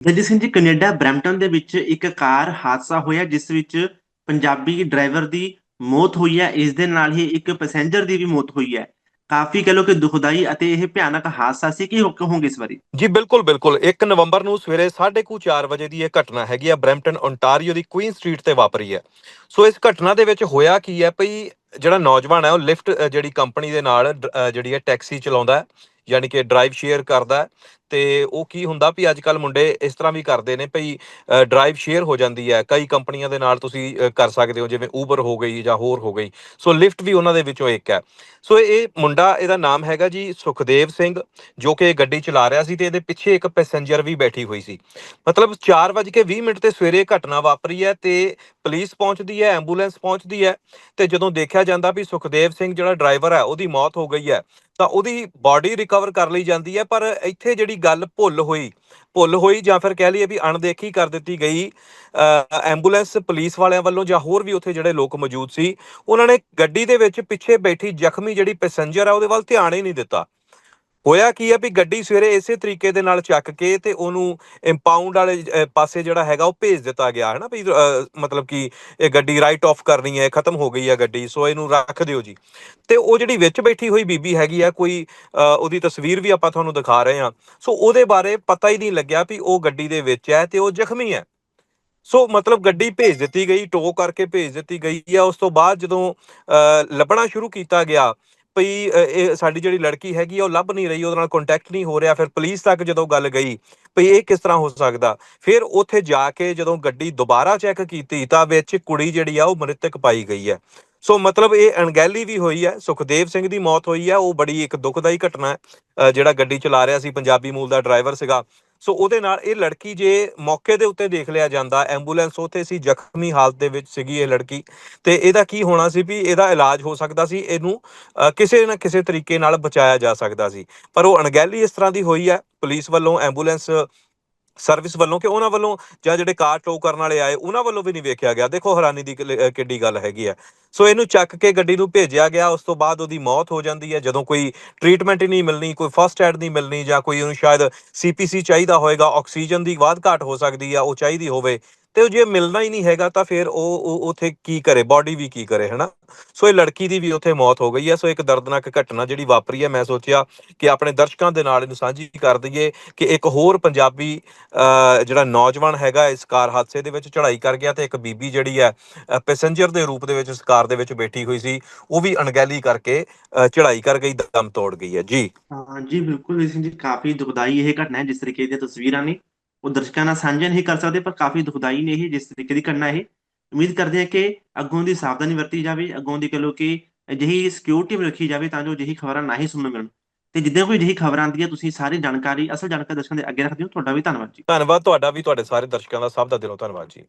Daljit Singh ji, Canada, Brampton ਦੇ ਵਿੱਚ ਇੱਕ ਕਾਰ ਹਾਦਸਾ ਹੋਇਆ, ਜਿਸ ਵਿੱਚ ਪੰਜਾਬੀ ਡਰਾਈਵਰ ਦੀ ਮੌਤ ਹੋਈ ਹੈ। ਇਸ ਦੇ ਨਾਲ ਹੀ ਇੱਕ ਪੈਸੇਂਜਰ ਦੀ ਵੀ ਮੌਤ ਹੋਈ ਹੈ। ਕਾਫੀ ਕਹ ਲੋ ਕਿ ਦੁਖਦਾਈ ਅਤੇ ਇਹ ਭਿਆਨਕ ਹਾਦਸਾ ਸੀ। ਕੀ ਹੋਗੇ ਇਸ ਵਾਰੀ ਜੀ, ਬਿਲਕੁਲ ਬਿਲਕੁਲ। 1 ਨਵੰਬਰ ਨੂੰ ਸਵੇਰੇ 4:30 ਵਜੇ ਦੀ ਇਹ ਘਟਨਾ ਹੈਗੀ ਆ। ਬਰੈਂਪਟਨ ਓਨਟਾਰੀਓ ਦੀ ਕੁਈਨ ਸਟਰੀਟ ਤੇ ਵਾਪਰੀ ਹੈ। ਸੋ ਇਸ ਘਟਨਾ ਦੇ ਵਿੱਚ ਹੋਇਆ ਕੀ ਹੈ ਭਈ ਜਿਹੜਾ ਨੌਜਵਾਨ ਹੈ, ਉਹ ਲਿਫਟ ਜਿਹੜੀ ਕੰਪਨੀ ਦੇ ਨਾਲ ਜਿਹੜੀ ਹੈ, ਟੈਕਸੀ ਚਲਾਉਂਦਾ ਹੈ, ਯਾਨੀ ਕਿ ਡਰਾਈਵ ਸ਼ੇਅਰ ਕਰਦਾ ਹੈ। ਤੇ ਉਹ ਕੀ ਹੁੰਦਾ ਵੀ ਅੱਜ ਕੱਲ ਮੁੰਡੇ ਇਸ ਤਰ੍ਹਾਂ ਵੀ ਕਰਦੇ ਨੇ ਭਈ ਡਰਾਈਵ ਸ਼ੇਅਰ ਹੋ ਜਾਂਦੀ ਹੈ। ਕਈ ਕੰਪਨੀਆਂ ਦੇ ਨਾਲ ਤੁਸੀਂ ਕਰ ਸਕਦੇ ਹੋ, ਜਿਵੇਂ ਊਬਰ ਹੋ ਗਈ ਜਾਂ ਹੋਰ ਹੋ ਗਈ। ਸੋ ਲਿਫਟ ਵੀ ਉਹਨਾਂ ਦੇ ਵਿੱਚੋਂ ਇੱਕ ਹੈ। ਸੋ ਇਹ ਮੁੰਡਾ, ਇਹਦਾ ਨਾਮ ਹੈਗਾ ਜੀ ਸੁਖਦੇਵ ਸਿੰਘ, ਜੋ ਕਿ ਗੱਡੀ ਚਲਾ ਰਿਹਾ ਸੀ ਤੇ ਇਹਦੇ ਪਿੱਛੇ ਇੱਕ ਪੈਸੇਂਜਰ ਵੀ ਬੈਠੀ ਹੋਈ ਸੀ। ਮਤਲਬ 4:20 ਮਿੰਟ ਤੇ ਸਵੇਰੇ ਇਹ ਘਟਨਾ ਵਾਪਰੀ ਹੈ ਤੇ ਪੁਲਿਸ ਪਹੁੰਚਦੀ ਹੈ, ਐਂਬੂਲੈਂਸ ਪਹੁੰਚਦੀ ਹੈ ਤੇ ਜਦੋਂ ਦੇਖਿਆ ਜਾਂਦਾ ਵੀ ਸੁਖਦੇਵ ਸਿੰਘ ਜਿਹੜਾ ਡਰਾਈਵਰ ਹੈ, ਉਹਦੀ ਮੌਤ ਹੋ ਗਈ ਹੈ, ਤਾਂ ਉਹਦੀ ਬਾਡੀ ਰਿਕਵਰ ਕਰ ਲਈ ਜਾਂਦੀ ਹੈ। ਪਰ ਇੱਥੇ ਜਿਹੜੀ ਗੱਲ ਭੁੱਲ ਹੋਈ। ਭੁੱਲ ਹੋਈ ਜਾਂ ਫਿਰ ਕਹਿ ਲਈਏ ਵੀ ਅਣਦੇਖੀ ਕਰ ਦਿੱਤੀ ਗਈ। ਅ, ਐਂਬੂਲੈਂਸ ਪੁਲਿਸ ਵਾਲਿਆਂ ਵੱਲੋਂ ਜਾਂ ਹੋਰ ਵੀ ਉੱਥੇ ਜਿਹੜੇ ਲੋਕ ਮੌਜੂਦ ਸੀ ਉਹਨਾਂ ਨੇ ਗੱਡੀ ਦੇ ਵਿੱਚ ਪਿੱਛੇ ਬੈਠੀ ਜ਼ਖਮੀ ਜਿਹੜੀ ਪੈਸੇਂਜਰ ਆ ਉਹਦੇ ਵੱਲ ਧਿਆਨ ਹੀ ਨਹੀਂ ਦਿੱਤਾ। ਹੋਇਆ ਕੀ ਹੈ ਵੀ ਗੱਡੀ ਸਵੇਰੇ ਇਸੇ ਤਰੀਕੇ ਦੇ ਨਾਲ ਚੱਕ ਕੇ ਤੇ ਉਹਨੂੰ ਇੰਪਾਊਂਡ ਵਾਲੇ ਪਾਸੇ ਜਿਹੜਾ ਹੈਗਾ ਉਹ ਭੇਜ ਦਿੱਤਾ ਗਿਆ ਹੈ ਨਾ ਵੀ ਮਤਲਬ ਕਿ ਇਹ ਗੱਡੀ ਰਾਈਟ ਆਫ ਕਰਨੀ ਹੈ ਖਤਮ ਹੋ ਗਈ ਹੈ ਗੱਡੀ ਸੋ ਇਹਨੂੰ ਰੱਖ ਦਿਓ ਜੀ। ਤੇ ਉਹ ਜਿਹੜੀ ਵਿੱਚ ਬੈਠੀ ਹੋਈ ਬੀਬੀ ਹੈਗੀ ਆ ਕੋਈ ਅ, ਉਹਦੀ ਤਸਵੀਰ ਵੀ ਆਪਾਂ ਤੁਹਾਨੂੰ ਦਿਖਾ ਰਹੇ ਹਾਂ। ਸੋ ਉਹਦੇ ਬਾਰੇ ਪਤਾ ਹੀ ਨਹੀਂ ਲੱਗਿਆ ਵੀ ਉਹ ਗੱਡੀ ਦੇ ਵਿੱਚ ਹੈ ਤੇ ਉਹ ਜ਼ਖਮੀ ਹੈ। ਸੋ ਮਤਲਬ ਗੱਡੀ ਭੇਜ ਦਿੱਤੀ ਗਈ ਟੋ ਕਰਕੇ ਭੇਜ ਦਿੱਤੀ ਗਈ ਆ। ਉਸ ਤੋਂ ਬਾਅਦ ਜਦੋਂ ਅ, ਲੱਭਣਾ ਸ਼ੁਰੂ ਕੀਤਾ ਗਿਆ ਭਈ ਇਹ ਸਾਡੀ ਜਿਹੜੀ ਲੜਕੀ ਹੈਗੀ ਉਹ ਲੱਭ ਨਹੀਂ ਰਹੀ, ਉਹਦੇ ਨਾਲ ਕੰਟੈਕਟ ਨਹੀਂ ਹੋ ਰਿਹਾ। ਫਿਰ ਪੁਲਿਸ ਤੱਕ ਜਦੋਂ ਗੱਲ ਗਈ ਭਈ ਇਹ ਕਿਸ ਤਰ੍ਹਾਂ ਹੋ ਸਕਦਾ, ਫਿਰ ਉੱਥੇ ਜਾ ਕੇ ਜਦੋਂ ਗੱਡੀ ਦੁਬਾਰਾ ਚੈੱਕ ਕੀਤੀ ਤਾਂ ਵਿੱਚ ਕੁੜੀ ਜਿਹੜੀ ਆ, ਉਹ ਮ੍ਰਿਤਕ ਪਾਈ ਗਈ ਹੈ। ਸੋ ਮਤਲਬ ਇਹ ਅਣਗਹਿਲੀ ਵੀ ਹੋਈ ਹੈ, ਸੁਖਦੇਵ ਸਿੰਘ ਦੀ ਮੌਤ ਹੋਈ ਹੈ, ਉਹ ਬੜੀ ਇੱਕ ਦੁਖਦਾਈ ਘਟਨਾ ਹੈ। ਜਿਹੜਾ ਗੱਡੀ ਚਲਾ ਰਿਹਾ ਸੀ, ਪੰਜਾਬੀ ਮੂਲ ਦਾ ਡਰਾਈਵਰ ਸੀਗਾ। ਸੋ ਉਹਦੇ ਨਾਲ ਇਹ ਲੜਕੀ ਜੇ ਮੌਕੇ ਦੇ ਉੱਤੇ ਦੇਖ ਲਿਆ ਜਾਂਦਾ ਐਂਬੂਲੈਂਸ ਉੱਥੇ ਸੀ ਜ਼ਖਮੀ ਹਾਲਤ ਦੇ ਵਿੱਚ ਸੀਗੀ ਇਹ ਲੜਕੀ। ਤੇ ਇਹਦਾ ਕੀ ਹੋਣਾ ਸੀ ਵੀ ਇਹਦਾ ਇਲਾਜ ਹੋ ਸਕਦਾ ਸੀ ਇਹਨੂੰ ਅ, ਕਿਸੇ ਨਾ ਕਿਸੇ ਤਰੀਕੇ ਨਾਲ ਬਚਾਇਆ ਜਾ ਸਕਦਾ ਸੀ। ਪਰ ਉਹ ਅਣਗਹਿਲੀ ਇਸ ਤਰ੍ਹਾਂ ਦੀ ਹੋਈ ਹੈ ਪੁਲਿਸ ਵੱਲੋਂ ਐਂਬੂਲੈਂਸ ਸਰਵਿਸ ਵੱਲੋਂ ਕਿ ਉਹਨਾਂ ਵੱਲੋਂ ਜਾਂ ਜਿਹੜੇ ਕਾਰ ਟੋ ਕਰਨ ਵਾਲੇ ਆਏ, ਉਹਨਾਂ ਵੱਲੋਂ ਵੀ ਨਹੀਂ ਵੇਖਿਆ ਗਿਆ। ਦੇਖੋ ਹੈਰਾਨੀ ਦੀ ਕਿੱਡੀ ਗੱਲ ਹੈਗੀ ਆ ਸੋ ਇਹਨੂੰ ਚੱਕ ਕੇ ਗੱਡੀ ਨੂੰ ਭੇਜਿਆ ਗਿਆ, ਉਸ ਤੋਂ ਬਾਅਦ ਉਹਦੀ ਮੌਤ ਹੋ ਜਾਂਦੀ ਹੈ। ਜਦੋਂ ਕੋਈ ਟ੍ਰੀਟਮੈਂਟ ਨਹੀਂ ਮਿਲਣੀ, ਕੋਈ ਫਸਟ ਐਡ ਨਹੀਂ ਮਿਲਣੀ ਜਾਂ ਕੋਈ ਉਹਨੂੰ ਸ਼ਾਇਦ ਸੀਪੀਸੀ ਚਾਹੀਦਾ ਹੋਏਗਾ ਆਕਸੀਜਨ ਦੀ ਵਾਧ ਘਾਟ ਹੋ ਸਕਦੀ ਆ, ਉਹ ਚਾਹੀਦੀ ਹੋਵੇ ਤੇ ਜੇ ਮਿਲਣਾ ਹੀ ਨਹੀਂ ਹੈਗਾ ਤਾਂ ਫਿਰ ਉਹ ਉਹ ਕੀ ਕਰੇ? ਬਾਡੀ ਵੀ ਕੀ ਕਰੇ ਹਨਾ? ਸੋ ਇਹ ਲੜਕੀ ਦੀ ਵੀ ਉੱਥੇ ਮੌਤ ਹੋ ਗਈ ਹੈ ਸੋ ਇੱਕ ਦਰਦਨਾਕ ਘਟਨਾ ਜਿਹੜੀ ਵਾਪਰੀ ਹੈ ਮੈਂ ਸੋਚਿਆ ਕਿ ਆਪਣੇ ਦਰਸ਼ਕਾਂ ਦੇ ਨਾਲ ਇਹਨੂੰ ਸਾਂਝੀ ਕਰ ਦਈਏ ਕਿ ਇੱਕ ਹੋਰ ਪੰਜਾਬੀ ਜਿਹੜਾ ਨੌਜਵਾਨ ਹੈਗਾ ਇਸ ਕਾਰ ਹਾਦਸੇ ਦੇ ਵਿੱਚ ਚੜ੍ਹਾਈ ਕਰ ਗਿਆ ਤੇ ਇੱਕ ਬੀਬੀ ਜਿਹੜੀ ਹੈ ਪੈਸੇਂਜਰ ਦੇ ਰੂਪ ਦੇ ਵਿੱਚ ਇਸ ਕਾਰ ਦੇ ਵਿੱਚ ਬੈਠੀ ਹੋਈ ਸੀ ਉਹ ਵੀ ਅਣਗਹਿਲੀ ਕਰਕੇ ਅ, ਚੜ੍ਹਾਈ ਕਰ ਗਈ ਦਮ ਤੋੜ ਗਈ ਹੈ। ਜੀ। ਹਾਂ ਜੀ ਬਿਲਕੁਲ ਦਲਜੀਤ ਸਿੰਘ ਕਾਫੀ ਦੁਖਦਾਈ ਇਹ ਘਟਨਾ ਹੈ ਜਿਸ ਤਰੀਕੇ ਦੀਆਂ ਤਸਵੀਰਾਂ ਨੇ। ਉਹ ਦਰਸ਼ਕਾਂ ਨਾਲ ਸਾਂਝਾ ਨਹੀਂ ਕਰ ਸਕਦੇ, ਪਰ ਕਾਫੀ ਦੁਖਦਾਈ ਨੇ ਇਹ, ਜਿਸ ਤਰੀਕੇ ਦੀ ਘਟਨਾ ਇਹ। ਉਮੀਦ ਕਰਦੇ ਹਾਂ ਕਿ ਅੱਗੋਂ ਦੀ ਸਾਵਧਾਨੀ ਵਰਤੀ ਜਾਵੇ, ਅੱਗੋਂ ਦੀ ਕਹ ਲੋ ਕਿ ਅਜਿਹੀ ਸਿਕਿਉਰਿਟੀ ਵੀ ਰੱਖੀ ਜਾਵੇ ਤਾਂ ਜੋ ਅਜਿਹੀ ਖਬਰਾਂ ਨਾ ਹੀ ਸੁਣਨ ਮਿਲਣ। ਤੇ ਜਿੱਦਾਂ ਕੋਈ ਅਜਿਹੀ ਖਬਰ ਆਉਂਦੀ ਹੈ, ਤੁਸੀਂ ਸਾਰੀ ਜਾਣਕਾਰੀ, ਅਸਲ ਜਾਣਕਾਰੀ ਦਰਸ਼ਕਾਂ ਦੇ ਅੱਗੇ ਰੱਖਦੇ ਹੋ ਤੁਹਾਡਾ ਵੀ ਧੰਨਵਾਦ ਜੀ। ਧੰਨਵਾਦ, ਤੁਹਾਡਾ ਵੀ, ਤੁਹਾਡੇ ਸਾਰੇ ਦਰਸ਼ਕਾਂ ਦਾ ਸਭ ਦਾ ਦਿਲੋਂ ਧੰਨਵਾਦ ਜੀ।